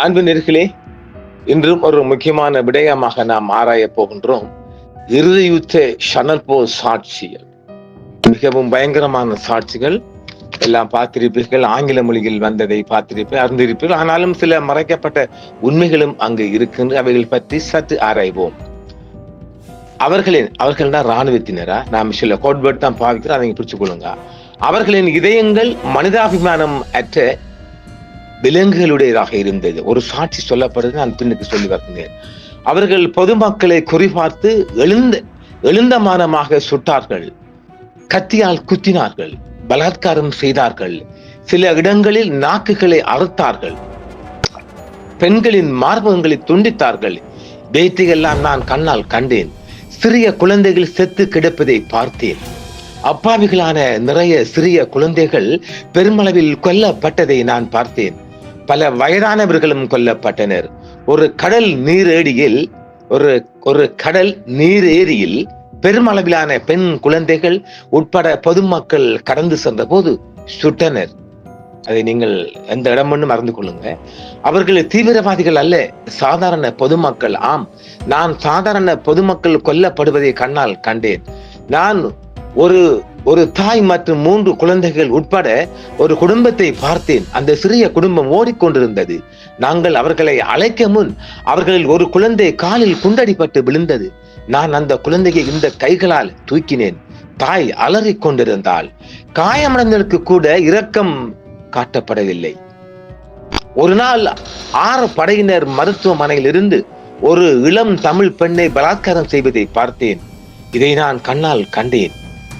அன்பு நேர்களே இன்றும் ஒரு முக்கியமான விடயமாக நாம் ஆராய போகின்றோம். இறுதியுத்த ஷனல் போ சாட்சிகள். மிகவும் பயங்கரமான சாட்சிகள். எல்லாம் பார்த்திருப்பீர்கள் ஆங்கில மொழியில் வந்ததை பார்த்திருப்பீர்கள் அறிந்திருப்பீர்கள். ஆனாலும் சில மறைக்கப்பட்ட உண்மைகளும் அங்கு இருக்கின்ற அவைகள் பற்றி சற்று ஆராய்வோம். அவர்களின் அவர்கள் தான் ராணுவத்தினரா நாம் சில கோட்வேர்ட் தான் பாவிக்கிறோம் அதை பிடிச்சு கொள்ளுங்க. அவர்களின் இதயங்கள் மனிதாபிமானம் அற்ற விலங்குகளுடையதாக இருந்தது. ஒரு சாட்சி சொல்லப்படுது நான் பின்னுக்கு சொல்லி வருகிறேன் அவர்கள் பொதுமக்களை குறிபார்த்து எழுந்த எழுந்தமானமாக சுட்டார்கள். கத்தியால் குத்தினார்கள். பலாத்காரம் செய்தார்கள். சில இடங்களில் நாக்குகளை அறுத்தார்கள். பெண்களின் மார்பகங்களை துண்டித்தார்கள். வேட்டையெல்லாம் நான் கண்ணால் கண்டேன். சிறிய குழந்தைகள் செத்து கிடப்பதை பார்த்தேன். அப்பாவிகளான நிறைய சிறிய குழந்தைகள் பெருமளவில் கொல்லப்பட்டதை நான் பார்த்தேன். பல வயதானவர்களும் கொல்லப்பட்டனர். ஒரு கடல் நீரேடியில் ஒரு ஒரு கடல் நீரேரியில் பெருமளவிலான பெண் குழந்தைகள் உட்பட பொதுமக்கள் கடந்து சென்ற போது சுட்டனர். அதை நீங்கள் எந்த இடம் ஒன்றும் மறந்து கொள்ளுங்க. அவர்கள் தீவிரவாதிகள் அல்ல சாதாரண பொதுமக்கள். ஆம் நான் சாதாரண பொதுமக்கள் கொல்லப்படுவதை கண்ணால் கண்டேன். நான் ஒரு ஒரு தாய் மற்றும் மூன்று குழந்தைகள் உட்பட ஒரு குடும்பத்தை பார்த்தேன். அந்த சிறிய குடும்பம் ஓடிக்கொண்டிருந்தது. நாங்கள் அவர்களை அழைக்க முன் அவர்களில் ஒரு குழந்தை காலில் குண்டடிப்பட்டு விழுந்தது. நான் அந்த குழந்தையை இந்த கைகளால் தூக்கினேன். தாய் அலறிக் கொண்டிருந்தாள். காயமடைந்ததற்கு கூட இரக்கம் காட்டப்படவில்லை. ஒரு நாள் ஆறு படையினர் மருத்துவமனையில் இருந்து ஒரு இளம் தமிழ் பெண்ணை பலாத்காரம் செய்வதை பார்த்தேன். இதை நான் கண்ணால் கண்டேன்.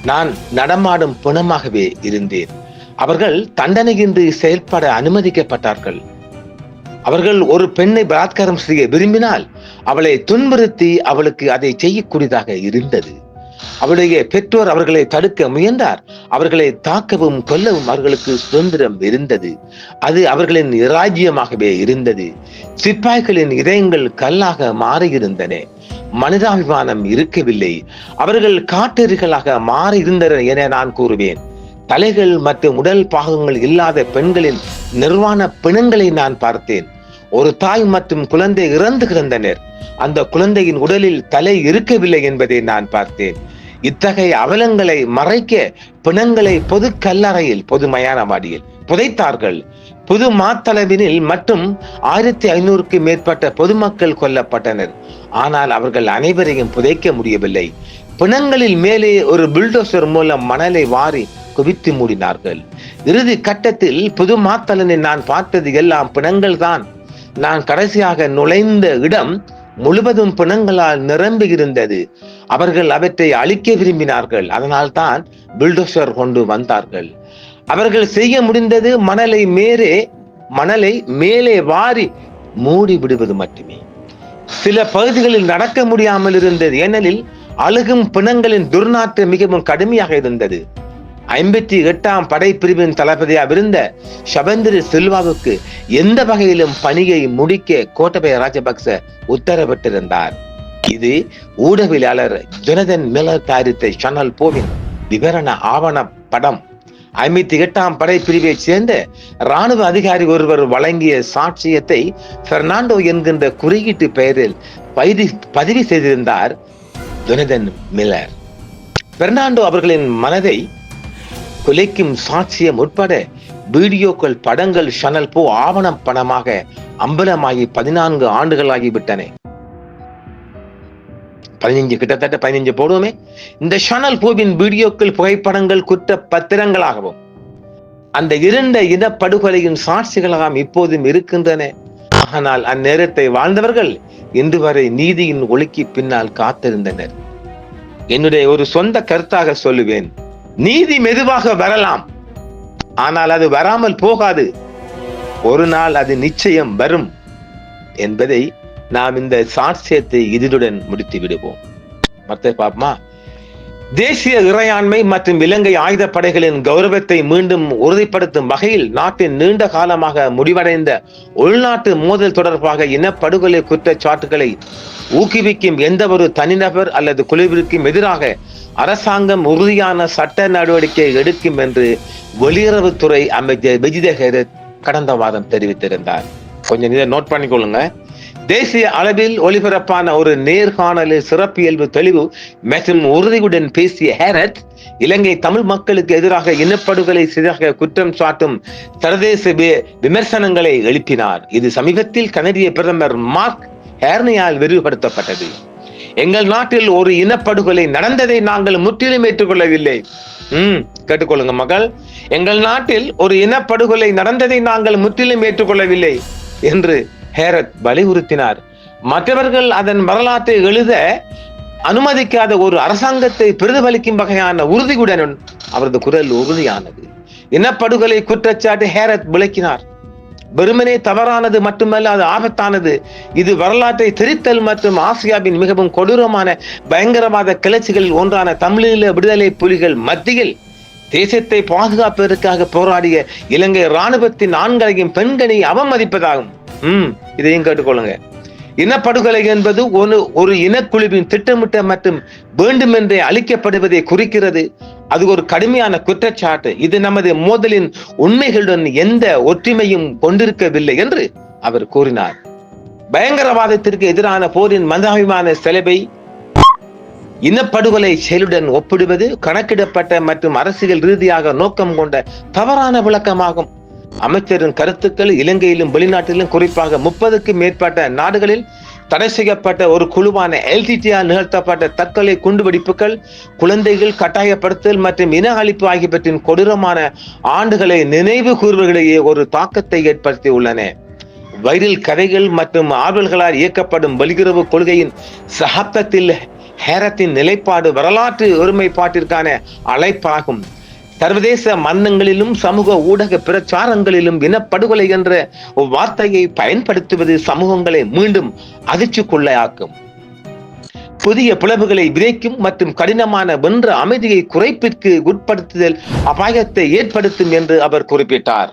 நான் நடமாடும் பிணமாகவே இருந்தேன். அவர்கள் தண்டனையின்றி செயல்பட அனுமதிக்கப்பட்டார்கள். அவர்கள் ஒரு பெண்ணை பலாத்காரம் செய்ய விரும்பினால் அவளை துன்புறுத்தி அவளுக்கு அதை செய்யக்கூடியதாக இருந்தது. அவளுடைய பெற்றோர் அவர்களை தடுக்க முயன்றார். அவர்களை தாக்கவும் கொல்லவும் அவர்களுக்கு சுதந்திரம் இருந்தது. அது அவர்களின் இராஜ்யமாகவே இருந்தது. சிப்பாய்களின் இதயங்கள் கல்லாக மாறியிருந்தன. மனிதாபிமானம் இருக்கவில்லை. அவர்கள் காட்டெறிகளாக மாறியிருந்தனர் என நான் கூறுவேன். தலைகள் மற்றும் உடல் பாகங்கள் இல்லாத பெண்களின் நிர்வாண பிணங்களை நான் பார்த்தேன். ஒரு தாய் மற்றும் குழந்தை இறந்து கிடந்தனர். அந்த குழந்தையின் உடலில் தலை இருக்கவில்லை என்பதை நான் பார்த்தேன். இத்தகைய அவலங்களை மறைக்க பிணங்களை பொது கல்லறையில் பொது மயானவாடியில் புதைத்தார்கள். புது மாத்தளவினில் மட்டும் ஆயிரத்தி ஐநூறுக்கு மேற்பட்ட பொதுமக்கள் கொல்லப்பட்டனர். ஆனால் அவர்கள் அனைவரையும் புதைக்க முடியவில்லை. பிணங்களில் மேலே ஒரு புல்டோசர் மூலம் மணலை வாரி குவித்து மூடினார்கள். இறுதி கட்டத்தில் புது மாத்தளனை நான் பார்த்தது எல்லாம் பிணங்கள் தான் நான் கடைசியாக நுழைந்த இடம் முழுவதும் பிணங்களால் நிரம்பி இருந்தது அவர்கள் அவற்றை அழிக்க விரும்பினார்கள். அதனால் தான் பில்டோசர் கொண்டு வந்தார்கள். அவர்கள் செய்ய முடிந்தது மணலை மேலே மணலை மேலே வாரி மூடி விடுவது மட்டுமே. சில பகுதிகளில் நடக்க முடியாமல் இருந்தது. ஏனெனில் அழுகும் பிணங்களின் துர்நாற்று மிகவும் கடுமையாக இருந்தது. ஐம்பத்தி எட்டாம் படைப்பிரிவின் தளபதியாக இருந்த ஷபந்திரி சில்வாவுக்கு எந்த வகையிலும் பணியை முடிக்க கோட்டபய ராஜபக்ச உத்தரவிட்டிருந்தார். இது ஊடகவியலாளர் ஜொனதன் மில்லர் தயாரித்த சனல் போவின் விவரண ஆவண படம். ஐம்பத்தி எட்டாம் படைப்பிரிவை சேர்ந்த ராணுவ அதிகாரி ஒருவர் வழங்கிய சாட்சியத்தை பெர்னாண்டோ என்கின்ற குறியீட்டு பெயரில் பதிவு பதிவு செய்திருந்தார் ஜொனதன் மில்லர். பெர்னாண்டோ அவர்களின் மனதை குலைக்கும் சாட்சியம் உட்பட வீடியோக்கள் படங்கள் ஷனல் போ ஆவணம் படமாக அம்பலமாகி பதினான்கு ஆண்டுகளாகிவிட்டன. பதினஞ்சு கிட்டத்தட்ட பதினஞ்சு போடுவோமே. இந்த ஷனல் பூவின் வீடியோக்கள் புகைப்படங்கள் குற்ற பத்திரங்களாகவும் அந்த இரண்ட இனப்படுகொலையின் சாட்சிகளாகவும் இப்போதும் இருக்கின்றன. ஆனால் அந்நேரத்தை வாழ்ந்தவர்கள் இன்று வரை நீதியின் ஒழுக்கி பின்னால் காத்திருந்தனர். என்னுடைய ஒரு சொந்த கருத்தாக சொல்லுவேன். நீதி மெதுவாக வரலாம். ஆனால் அது வராமல் போகாது. ஒரு நாள் அது நிச்சயம் வரும் என்பதை நாம் இந்த சாட்சியத்தை இதுடன் முடித்து விடுவோம் மற்ற பாப்பமா? தேசிய இறையாண்மை மற்றும் இலங்கை ஆயுத படைகளின் கௌரவத்தை மீண்டும் உறுதிப்படுத்தும் வகையில் நாட்டின் நீண்ட காலமாக முடிவடைந்த உள்நாட்டு மோதல் தொடர்பாக இனப்படுகொலை குற்றச்சாட்டுகளை ஊக்குவிக்கும் எந்த ஒரு தனிநபர் அல்லது குழுவிற்கும் எதிராக அரசாங்கம் உறுதியான சட்ட நடவடிக்கை எடுக்கும் என்று வெளியுறவுத்துறை அமைச்சர் விஜித ஹேரத் கடந்த வாரம் தெரிவித்திருந்தார். கொஞ்சம் இதை நோட் பண்ணிக்கொள்ளுங்க. தேசிய அளவில் ஒளிபரப்பான ஒரு நேர்காணலில் சிறப்பியல்பு தெளிவு மற்றும் உறுதியுடன் பேசிய ஹேரத் இலங்கை தமிழ் மக்களுக்கு எதிராக இனப்படுகொலை செய்தாக குற்றம் சாட்டும் சர்வதேச விமர்சனங்களை எழுப்பினார். இது சமீபத்தில் கனடிய பிரதமர் மார்க் ஹேர்னியால் விரிவுபடுத்தப்பட்டது. எங்கள் நாட்டில் ஒரு இனப்படுகொலை நடந்ததை நாங்கள் முற்றிலும் ஏற்றுக்கொள்ளவில்லை. ம் கேட்டுக்கொள்ளுங்க மகள். எங்கள் நாட்டில் ஒரு இனப்படுகொலை நடந்ததை நாங்கள் முற்றிலும் ஏற்றுக்கொள்ளவில்லை என்று ஹேரத் வலியுறுத்தினார். மற்றவர்கள் அதன் வரலாற்றை எழுத அனுமதிக்காத ஒரு அரசாங்கத்தை பிரதிபலிக்கும் வகையான உறுதியுடன் அவரது குரல் உறுதியானது. இனப்படுகொலை குற்றச்சாட்டு ஹேரத் விளக்கினார். வெறுமனே தவறானது மட்டுமல்ல அது ஆபத்தானது. இது வரலாற்றை திரித்தல் மற்றும் ஆசியாவின் மிகவும் கொடூரமான பயங்கரவாத கிளர்ச்சிகளில் ஒன்றான தமிழீழ விடுதலை புலிகள் மத்தியில் தேசத்தை பாதுகாப்பதற்காக போராடிய இலங்கை இராணுவத்தின் ஆண்களையும் பெண்களையும் அவமதிப்பதாகும். ம் இதையும் கேட்டுக்கொள்ளுங்க. இனப்படுகொலை என்பது ஒரு ஒரு இனக்குழுவின் திட்டமிட்ட மற்றும் வேண்டுமென்றே அளிக்கப்படுவதை குறிக்கிறது. அது ஒரு கடுமையான குற்றச்சாட்டு. இது நமது மோதலின் உண்மைகளுடன் எந்த ஒற்றுமையும் கொண்டிருக்கவில்லை என்று அவர் கூறினார். பயங்கரவாதத்திற்கு எதிரான போரின் மதாபிமான செலவை இனப்படுகொலை செயலுடன் ஒப்பிடுவது கணக்கிடப்பட்ட மற்றும் அரசியல் ரீதியாக நோக்கம் கொண்ட தவறான விளக்கமாகும். அமைச்சரின் கருத்துக்கள் இலங்கையிலும் வெளிநாட்டிலும் குறிப்பாக முப்பதுக்கும் மேற்பட்ட நாடுகளில் தடை செய்யப்பட்ட ஒரு குழுவான எல்டிடிஆர் நிகழ்த்தப்பட்ட தற்கொலை குண்டுவெடிப்புகள் குழந்தைகள் கட்டாயப்படுத்தல் மற்றும் இன அழிப்பு ஆகியவற்றின் கொடூரமான ஆண்டுகளை நினைவு கூறுவர்களிடையே ஒரு தாக்கத்தை ஏற்படுத்தி உள்ளன வைரல் கதைகள் மற்றும் ஆர்வல்களால் இயக்கப்படும் வெளியுறவு கொள்கையின் சகாப்தத்தில் ஹேரத்தின் நிலைப்பாடு வரலாற்று ஒருமைப்பாட்டிற்கான அழைப்பாகும். சர்வதேச மன்னங்களிலும் சமூக ஊடக பிரச்சாரங்களிலும் இனப்படுகொலை என்ற வார்த்தையை பயன்படுத்துவது சமூகங்களை மீண்டும் அதிர்ச்சிக்குள்ளையாக்கும் புதிய பிளவுகளை விதைக்கும் மற்றும் கடினமான வென்ற அமைதியை குறைப்பிற்கு உட்படுத்துதல் அபாயத்தை ஏற்படுத்தும் என்று அவர் குறிப்பிட்டார்.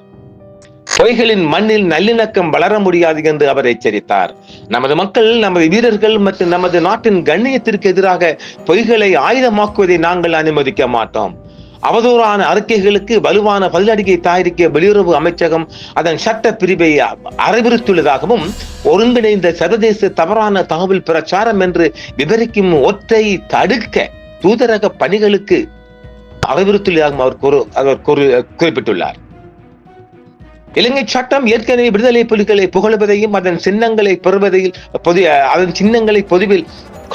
பொய்களின் மண்ணில் நல்லிணக்கம் வளர முடியாது என்று அவர் எச்சரித்தார். நமது மக்கள் நமது வீரர்கள் மற்றும் நமது நாட்டின் கண்ணியத்திற்கு எதிராக பொய்களை ஆயுதமாக்குவதை நாங்கள் அனுமதிக்க மாட்டோம். அவதூறான அறிக்கைகளுக்கு வலுவான பதிலடிக்கை தயாரிக்க வெளியுறவு அமைச்சகம் அதன் சட்ட பிரிவை அறிவுறுத்தியுள்ளதாகவும் ஒருங்கிணைந்த சர்வதேச தவறான தகவல் பிரச்சாரம் என்று விவரிக்கும் ஒற்றை தடுக்க தூதரக பணிகளுக்கு அறிவுறுத்தியுள்ளதாகவும் அவர் கூறு அவர் குறிப்பிட்டுள்ளார். இலங்கை சட்டம் ஏற்கனவே விடுதலை புலிகளை புகழ்வதையும் அதன் சின்னங்களை பெறுவதையும் பொது அதன் சின்னங்களை பொதுவில்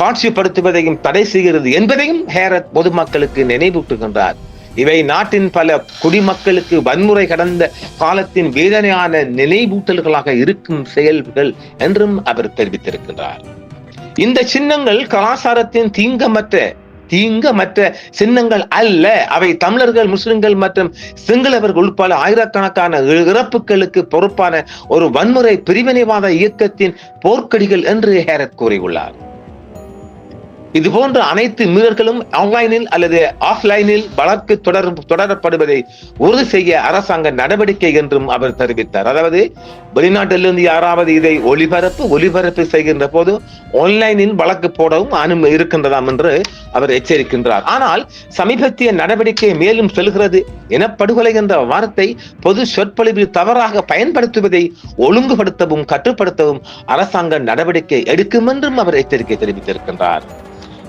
காட்சிப்படுத்துவதையும் தடை செய்கிறது என்பதையும் ஹேரத் பொதுமக்களுக்கு நினைவூட்டுகின்றார். இவை நாட்டின் பல குடிமக்களுக்கு வன்முறை கடந்த காலத்தின் வேதனையான நினைவூட்டல்களாக இருக்கும் செயல்கள் என்றும் அவர் தெரிவித்திருக்கிறார் இந்த சின்னங்கள் கலாச்சாரத்தின் தீங்கமற்ற தீங்கமற்ற சின்னங்கள் அல்ல. அவை தமிழர்கள் முஸ்லிம்கள் மற்றும் சிங்களவர்கள் உட்பட ஆயிரக்கணக்கான இறப்புகளுக்கு பொறுப்பான ஒரு வன்முறை பிரிவினைவாத இயக்கத்தின் போர்க்கடிகள் என்று ஹேரத் கூறியுள்ளார். இது போன்ற அனைத்து மீறல்களும் ஆன்லைனில் அல்லது ஆஃப்லைனில் வழக்கு தொடர் தொடரப்படுவதை உறுதி செய்ய அரசாங்க நடவடிக்கை என்றும் அவர் தெரிவித்தார். அதாவது வெளிநாட்டிலிருந்து யாராவது இதை ஒளிபரப்பு ஒளிபரப்பு செய்கின்ற போது ஆன்லைனில் வழக்கு போடவும் அனுமதி இருக்கின்றதாம் என்று அவர் எச்சரிக்கின்றார். ஆனால் சமீபத்திய நடவடிக்கை மேலும் செல்கிறது எனப்படுகொலை என்ற வார்த்தை பொது சொற்பொழிவில் தவறாக பயன்படுத்துவதை ஒழுங்குபடுத்தவும் கட்டுப்படுத்தவும் அரசாங்க நடவடிக்கை எடுக்கும் என்றும் அவர் எச்சரிக்கை தெரிவித்திருக்கின்றார்.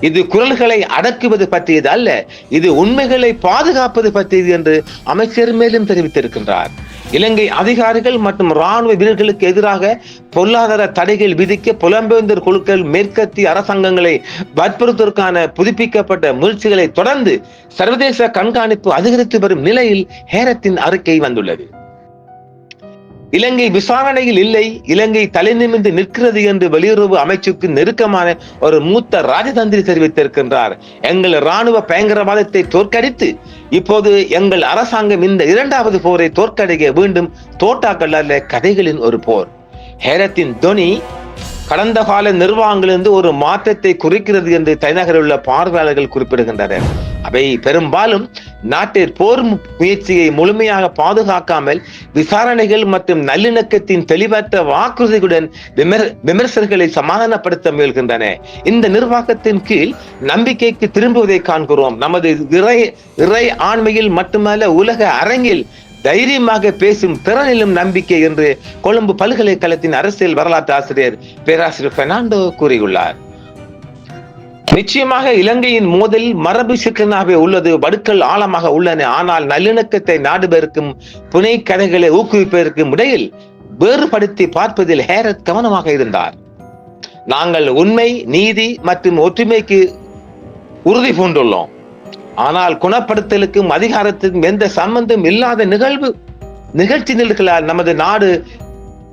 இது குரல்களை அடக்குவது பற்றியது அல்ல இது உண்மைகளை பாதுகாப்பது பற்றியது என்று அமைச்சர் மேலும் தெரிவித்திருக்கின்றார். இலங்கை அதிகாரிகள் மற்றும் ராணுவ வீரர்களுக்கு எதிராக பொருளாதார தடைகள் விதிக்க புலம்பெயர்ந்தோர் குழுக்கள் மேற்கத்திய அரசாங்கங்களை வற்புறுத்துவதற்கான புதுப்பிக்கப்பட்ட முயற்சிகளை தொடர்ந்து சர்வதேச கண்காணிப்பு அதிகரித்து வரும் நிலையில் ஹேரத்தின் அறிக்கை வந்துள்ளது. இலங்கை விசாரணையில் இல்லை. இலங்கை தலை நிமிர்ந்து நிற்கிறது என்று வெளியுறவு அமைச்சுக்கு நெருக்கமான ஒரு மூத்த ராஜதந்திரி தெரிவித்திருக்கின்றார். எங்கள் ராணுவ பயங்கரவாதத்தை தோற்கடித்து இப்போது எங்கள் அரசாங்கம் இந்த இரண்டாவது போரை தோற்கடிக்க வேண்டும். தோட்டாக்கள் அல்ல கதைகளின் ஒரு போர். ஹேரத்தின் தொனி கடந்த கால நிர்வாகங்களிலிருந்து ஒரு மாற்றத்தை குறிக்கிறது என்று தலைநகரில் உள்ள பார்வையாளர்கள் குறிப்பிடுகின்றனர். அவை பெரும்பாலும் நாட்டில் போர் முயற்சியை முழுமையாக பாதுகாக்காமல் விசாரணைகள் மற்றும் நல்லிணக்கத்தின் தெளிவற்ற வாக்குறுதிகளுடன் விமர் விமர்சகர்களை சமாதானப்படுத்த முயல்கின்றன. இந்த நிர்வாகத்தின் கீழ் நம்பிக்கைக்கு திரும்புவதை காண்கிறோம். நமது இறை இறை ஆண்மையில் மட்டுமல்ல உலக அரங்கில் தைரியமாக பேசும் திறனிலும் நம்பிக்கை என்று கொழும்பு பல்கலைக்கழகத்தின் அரசியல் வரலாற்று ஆசிரியர் பேராசிரியர் பெர்னாண்டோ கூறியுள்ளார். நிச்சயமாக இலங்கையின் மோதல் மரபு சிக்கனாகவே உள்ளது வடுக்கள் ஆழமாக உள்ளன. ஆனால் நல்லிணக்கத்தை நாடுபெருக்கும் புனை கதைகளை ஊக்குவிப்பதற்கும் இடையில் வேறுபடுத்தி பார்ப்பதில் ஹேரத் கவனமாக இருந்தார். நாங்கள் உண்மை நீதி மற்றும் ஒற்றுமைக்கு உறுதி பூண்டுள்ளோம். ஆனால் குணப்படுத்தலுக்கும் அதிகாரத்துக்கும் எந்த சம்பந்தம் இல்லாத நிகழ்வு நிகழ்ச்சி நிகழ்ச்சிகளால் நமது நாடு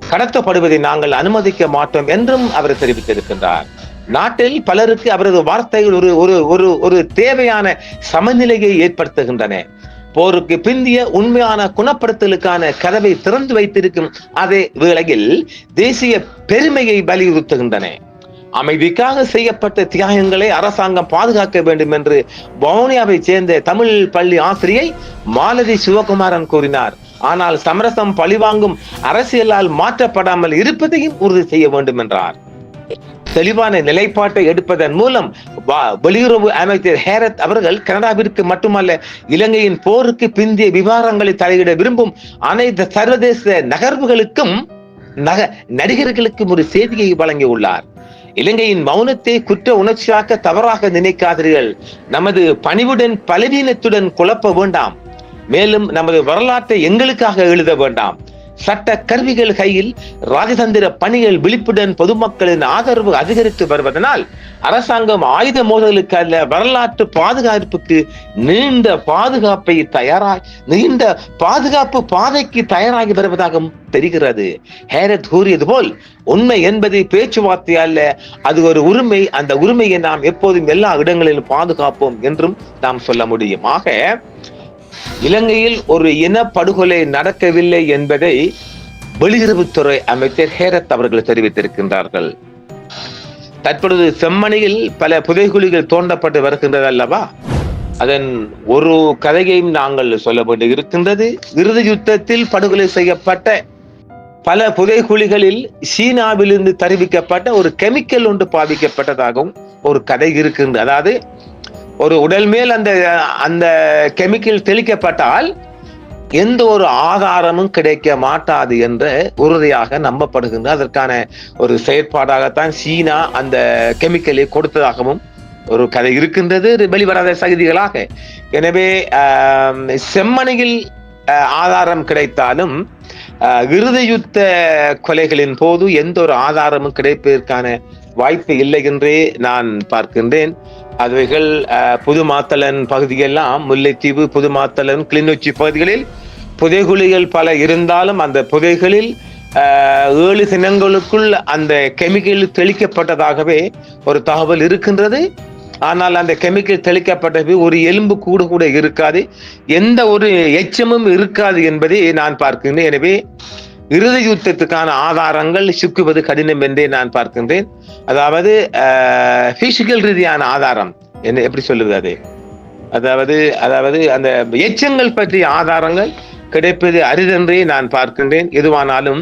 கடத்தப்படுவதை நாங்கள் அனுமதிக்க மாட்டோம் என்றும் அவர் தெரிவித்திருக்கின்றார். நாட்டில் பலருக்கு அவரது வார்த்தைகள் ஒரு ஒரு ஒரு ஒரு தேவையான சமநிலையை ஏற்படுத்துகின்றன. போருக்கு பிந்திய உண்மையான குணப்படுத்தலுக்கான கதவை திறந்து வைத்திருக்கும் அதே வேளையில் தேசிய பெருமையை வலியுறுத்துகின்றன. அமைதிக்காக செய்யப்பட்ட தியாகங்களை அரசாங்கம் பாதுகாக்க வேண்டும் என்று வவுனியாவை சேர்ந்த தமிழ் பள்ளி ஆசிரியை மாலதி சிவகுமாரன் கூறினார். ஆனால் சமரசம் பழிவாங்கும் அரசியலால் மாற்றப்படாமல் இருப்பதையும் உறுதி செய்ய வேண்டும் என்றார். தெளிவான நிலைப்பாட்டை எடுப்பதன் மூலம் வெளியுறவு அமைச்சர் ஹேரத் அவர்கள் கனடாவிற்கு மட்டுமல்ல இலங்கையின் போருக்கு பிந்திய விவகாரங்களை தலையிட விரும்பும் அனைத்து சர்வதேச நகர்வுகளுக்கும் நக நடிகர்களுக்கும் ஒரு செய்தியை வழங்கியுள்ளார். இலங்கையின் மௌனத்தை குற்ற உணர்ச்சியாக்க தவறாக நினைக்காதீர்கள். நமது பணிவுடன் பலவீனத்துடன் குழப்ப வேண்டாம். மேலும் நமது வரலாற்றை எங்களுக்காக எழுத வேண்டாம். சட்ட கருவிகள் கையில் ராஜதந்திர பணிகள் விழிப்புடன் பொதுமக்களின் ஆதரவு அதிகரித்து வருவதனால் அரசாங்கம் ஆயுத மோதலுக்கு அல்ல வரலாற்று பாதுகாப்புக்கு நீண்ட பாதுகாப்பை தயாராய் நீண்ட பாதுகாப்பு பாதைக்கு தயாராகி வருவதாகவும் தெரிகிறது. ஹேரத் கூறியது போல் உண்மை என்பது பேச்சுவார்த்தை அல்ல அது ஒரு உரிமை அந்த உரிமையை நாம் எப்போதும் எல்லா இடங்களிலும் பாதுகாப்போம் என்றும் நாம் சொல்ல முடியும். ஆக இலங்கையில் ஒரு இன படுகொலை நடக்கவில்லை என்பதை வெளியுறவுத்துறை அமைச்சர் ஹேரத் அவர்கள் தெரிவித்திருக்கின்றார்கள். தற்பொழுது செம்மணியில் பல புதைகுழிகள் தோண்டப்பட்டு வருகின்றது அல்லவா? அதன் ஒரு கதையையும் நாங்கள் சொல்ல வேண்டி இருக்கின்றது. இறுதி யுத்தத்தில் படுகொலை செய்யப்பட்ட பல புதைகுழிகளில் சீனாவிலிருந்து தருவிக்கப்பட்ட ஒரு கெமிக்கல் ஒன்று பாவிக்கப்பட்டதாகவும் ஒரு கதை இருக்கின்றது. அதாவது ஒரு உடல் மேல் அந்த அந்த கெமிக்கல் தெளிக்கப்பட்டால் எந்த ஒரு ஆதாரமும் கிடைக்க மாட்டாது என்று உறுதியாக நம்பப்படுகின்ற அதற்கான ஒரு செயற்பாடாகத்தான் சீனா அந்த கெமிக்கலை கொடுத்ததாகவும் ஒரு கதை இருக்கின்றது. வெளிவராத சகிதிகளாக. எனவே செம்மனையில் செம்மணியில் ஆதாரம் கிடைத்தாலும் ஆஹ், யுத்த கொலைகளின் போது எந்த ஒரு ஆதாரமும் கிடைப்பதற்கான வாய்ப்பு இல்லை என்றே நான் பார்க்கின்றேன். அவைகள் புதுமாத்தலன் பகுதியெல்லாம் முல்லைத்தீவு புதுமாத்தலன் கிளிநொச்சி பகுதிகளில் புதைகுழிகள் பல இருந்தாலும் அந்த புதைகளில் ஏழு தினங்களுக்குள் அந்த கெமிக்கல் தெளிக்கப்பட்டதாகவே ஒரு தகவல் இருக்கின்றது. ஆனால் அந்த கெமிக்கல் தெளிக்கப்பட்டது ஒரு எலும்பு கூட கூட இருக்காது. எந்த ஒரு எச்சமும் இருக்காது என்பதை நான் பார்க்கின்றேன். எனவே இறுதி யுத்தத்துக்கான ஆதாரங்கள் சிக்குவது கடினம் என்றே நான் பார்க்கின்றேன். அதாவது பிசிக்கல் ரீதியான ஆதாரம். என்ன எப்படி சொல்லுது அது? அதாவது அதாவது அந்த எச்சங்கள் பற்றிய ஆதாரங்கள் கிடைப்பது அரிதென்றே நான் பார்க்கின்றேன். எதுவானாலும்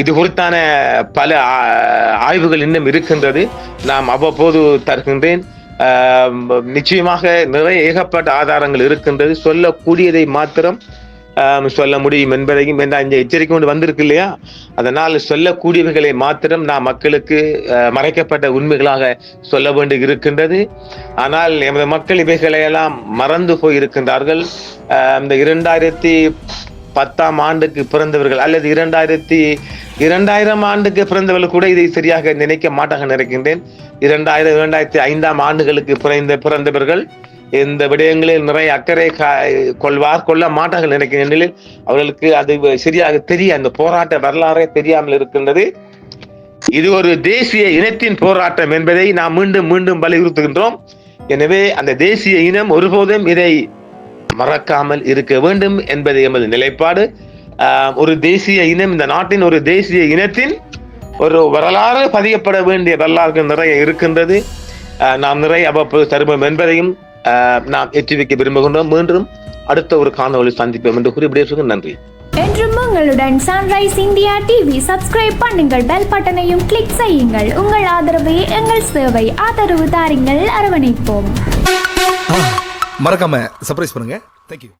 இது குறித்தான பல ஆய்வுகள் இன்னும் இருக்கின்றது. நாம் அவ்வப்போது தருகின்றேன். நிச்சயமாக நிறைய ஏகப்பட்ட ஆதாரங்கள் இருக்கின்றது. சொல்லக்கூடியதை மாத்திரம் சொல்ல முடியும் என்பதையும் என்ன இந்த எச்சரிக்கை கொண்டு வந்திருக்கு இல்லையா? அதனால் சொல்லக்கூடியவைகளை மாத்திரம் நாம் மக்களுக்கு மறைக்கப்பட்ட உண்மைகளாக சொல்ல வேண்டி இருக்கின்றது. ஆனால் எமது மக்கள் இவைகளை எல்லாம் மறந்து போய் இருக்கின்றார்கள் இந்த இரண்டாயிரத்தி பத்தாம் ஆண்டுக்கு பிறந்தவர்கள் அல்லது இரண்டாயிரத்தி இரண்டாயிரம் ஆண்டுக்கு பிறந்தவர்கள் கூட இதை சரியாக நினைக்க மாட்டாக நினைக்கின்றேன். இரண்டாயிரம் இரண்டாயிரத்தி ஐந்தாம் ஆண்டுகளுக்கு பிறந்த பிறந்தவர்கள் இந்த விடயங்களில் நிறைய அக்கறை கா- கொள்வார் கொள்ள மாட்டார்கள் நினைக்கிற நிலையில் அவர்களுக்கு அது சரியாக தெரிய அந்த போராட்ட வரலாறே தெரியாமல் இருக்கின்றது. இது ஒரு தேசிய இனத்தின் போராட்டம் என்பதை நாம் மீண்டும் மீண்டும் வலியுறுத்துகின்றோம். எனவே அந்த தேசிய இனம் ஒருபோதும் இதை மறக்காமல் இருக்க வேண்டும் என்பது எமது நிலைப்பாடு. ஒரு தேசிய இனம் இந்த நாட்டின் ஒரு தேசிய இனத்தின் ஒரு வரலாறு பதியப்பட வேண்டிய வரலாறுகள் நிறைய இருக்கின்றது. நாம் நிறைய அவ்வப்போது தருவோம் என்பதையும் நாம் எச்சரிக்க விரும்புகின்றோம். மீண்டும் அடுத்த ஒரு காணொளி சந்திப்போம். என்று கூறி விடைபெறுகிறேன். நன்றி. என்றும் உங்களுடன் சன்ரைஸ் இந்தியா டிவி சப்ஸ்கிரைப் பண்ணுங்கள். பெல் பட்டனையும் கிளிக் செய்யுங்கள். உங்கள் ஆதரவே எங்கள் சேவை ஆதரவு தாருங்கள். அரவணைப்போம். மறக்காம சர்ப்ரைஸ் பண்ணுங்க. தேங்க்யூ